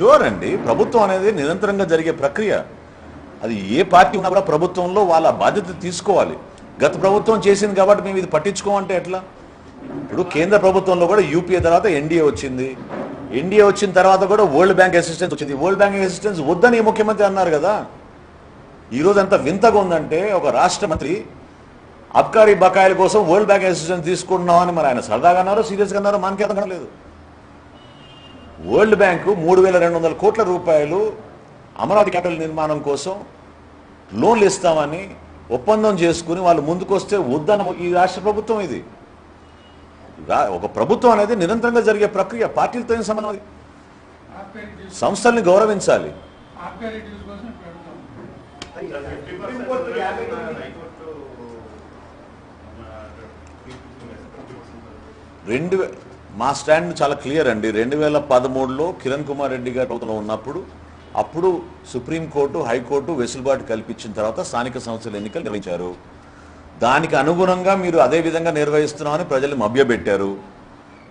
Sure అండి. ప్రభుత్వం అనేది నిరంతరంగా జరిగే ప్రక్రియ. అది ఏ పార్టీ ఉన్నా కూడా ప్రభుత్వంలో వాళ్ళ బాధ్యత తీసుకోవాలి. గత ప్రభుత్వం చేసింది కాబట్టి మేము ఇది పట్టించుకోమంటే ఎట్లా? ఇప్పుడు కేంద్ర ప్రభుత్వంలో కూడా యూపీఏ తర్వాత ఎన్డీఏ వచ్చింది. ఎన్డీఏ వచ్చిన తర్వాత కూడా వరల్డ్ బ్యాంక్ అసిస్టెన్స్ వచ్చింది. వరల్డ్ బ్యాంక్ అసిస్టెన్స్ వద్దని ముఖ్యమంత్రి అన్నారు కదా. ఈరోజు ఎంత వింతగా ఉందంటే ఒక రాష్ట్ర మంత్రి అబ్కారీ బకాయిల కోసం వరల్డ్ బ్యాంక్ అసిస్టెన్స్ తీసుకుంటున్నామని మరి ఆయన సరదాగా అన్నారో సీరియస్గా అన్నారో మనకి అర్థం కాలేదు వరల్డ్ బ్యాంకు మూడు వేల రెండు వందల కోట్ల రూపాయలు అమరావతి క్యాపిటల్ నిర్మాణం కోసం లోన్లు ఇస్తామని ఒప్పందం చేసుకుని వాళ్ళు ముందుకొస్తే వద్దన్న ఈ రాష్ట్ర ప్రభుత్వం ఇది. ఒక ప్రభుత్వం అనేది నిరంతరంగా జరిగే ప్రక్రియ పార్టీలతో ఏం సంబంధం అది? సంస్థల్ని గౌరవించాలి. రెండు వేల మా స్టాండ్ చాలా క్లియర్ అండి. రెండు వేల పదమూడులో కిరణ్ కుమార్ రెడ్డి గారు ప్రభుత్వంలో ఉన్నప్పుడు అప్పుడు సుప్రీంకోర్టు హైకోర్టు వెసులుబాటు కల్పించిన తర్వాత స్థానిక సంస్థల ఎన్నికలు నిర్వహించారు. దానికి అనుగుణంగా మీరు అదే విధంగా నిర్వహిస్తున్నామని ప్రజలు మభ్యపెట్టారు.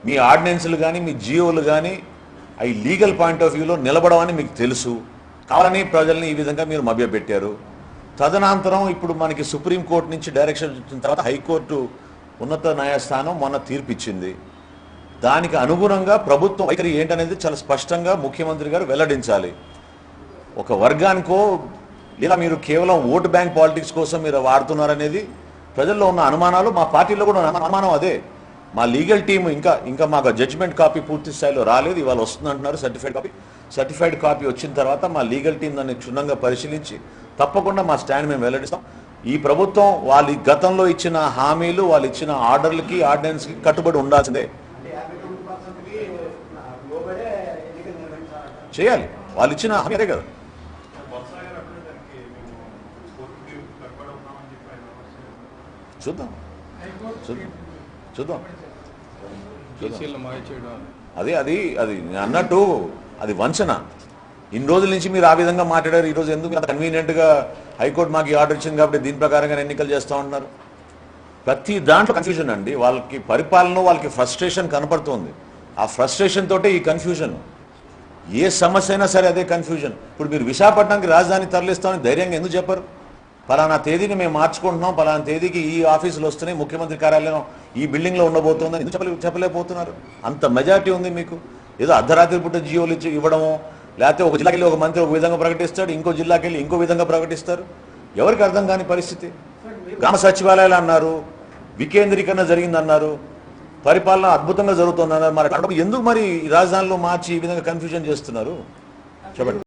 మీ ఆర్డినెన్స్లు కానీ మీ జియోలు కానీ అవి లీగల్ పాయింట్ ఆఫ్ వ్యూలో నిలబడవని మీకు తెలుసు. కావాలని ప్రజల్ని ఈ విధంగా మీరు మభ్యపెట్టారు. తదనంతరం ఇప్పుడు మనకి సుప్రీంకోర్టు నుంచి డైరెక్షన్ వచ్చిన తర్వాత హైకోర్టు ఉన్నత న్యాయస్థానం మొన్న తీర్పు ఇచ్చింది దానికి అనుగుణంగా ప్రభుత్వం వైఖరి ఏంటనేది చాలా స్పష్టంగా ముఖ్యమంత్రి గారు వెల్లడించాలి. ఒక వర్గానికో లేదా మీరు కేవలం ఓటు బ్యాంక్ పాలిటిక్స్ కోసం మీరు వాడుతున్నారనేది ప్రజల్లో ఉన్న అనుమానాలు మా పార్టీలో కూడా అనుమానం అదే. మా లీగల్ టీం ఇంకా ఇంకా మాకు జడ్జిమెంట్ కాపీ పూర్తి స్థాయిలో రాలేదు ఇవాళ వస్తుంది అంటున్నారు సర్టిఫైడ్ కాపీ. సర్టిఫైడ్ కాపీ వచ్చిన తర్వాత మా లీగల్ టీం దాన్ని క్షుణ్ణంగా పరిశీలించి తప్పకుండా మా స్టాండ్ మేము వెల్లడిస్తాం. ఈ ప్రభుత్వం వాళ్ళు గతంలో ఇచ్చిన హామీలు వాళ్ళు ఇచ్చిన ఆర్డర్లకి ఆర్డినెన్స్కి కట్టుబడి ఉండాల్సిందే. చేయాలి. వాళ్ళు ఇచ్చిన హామీ అదే కదా. చూద్దాం. చూద్దాం. అదే అది అది నేను అన్నట్టు అది వంచన. ఇన్ని రోజుల నుంచి మీరు ఆ విధంగా మాట్లాడారు. ఈ రోజు ఎందుకు అంత కన్వీనియంట్గా హైకోర్టు మాకు ఈ ఆర్డర్ ఇచ్చింది కాబట్టి దీని ప్రకారంగా ఎన్నికలు చేస్తూ ఉంటున్నారు ప్రతి దాంట్లో కన్ఫ్యూజన్ అండి. వాళ్ళకి పరిపాలన వాళ్ళకి ఫ్రస్ట్రేషన్ కనపడుతుంది. ఆ ఫ్రస్ట్రేషన్ తోటే ఈ కన్ఫ్యూజన్ ఏ సమస్య అయినా సరే అదే కన్ఫ్యూజన్ ఇప్పుడు మీరు విశాఖపట్నంకి రాజధాని తరలిస్తామని ధైర్యంగా ఎందుకు చెప్పరు? పలానా తేదీని మేము మార్చుకుంటున్నాం పలానా తేదీకి ఈ ఆఫీసులు వస్తున్నాయి ముఖ్యమంత్రి కార్యాలయం ఈ బిల్డింగ్లో ఉండబోతుందని ఎందుకు చెప్పలే చెప్పలేకపోతున్నారు? అంత మెజారిటీ ఉంది మీకు? ఏదో అర్ధరాత్రి పూట జియోలు ఇచ్చి ఇవ్వడము లేకపోతే ఒక జిల్లాకి వెళ్ళి ఒక మంత్రి ఒక విధంగా ప్రకటిస్తాడు ఇంకో జిల్లాకి వెళ్ళి ఇంకో విధంగా ప్రకటిస్తారు? ఎవరికి అర్థం కాని పరిస్థితి? గ్రామ సచివాలయాలు అన్నారు వికేంద్రీకరణ జరిగిందన్నారు పరిపాలన అద్భుతంగా జరుగుతుందన్నారు. మరి ఎందుకు మరి రాజధానిలో మార్చి ఈ విధంగా కన్ఫ్యూజన్ చేస్తున్నారు? చెప్పండి.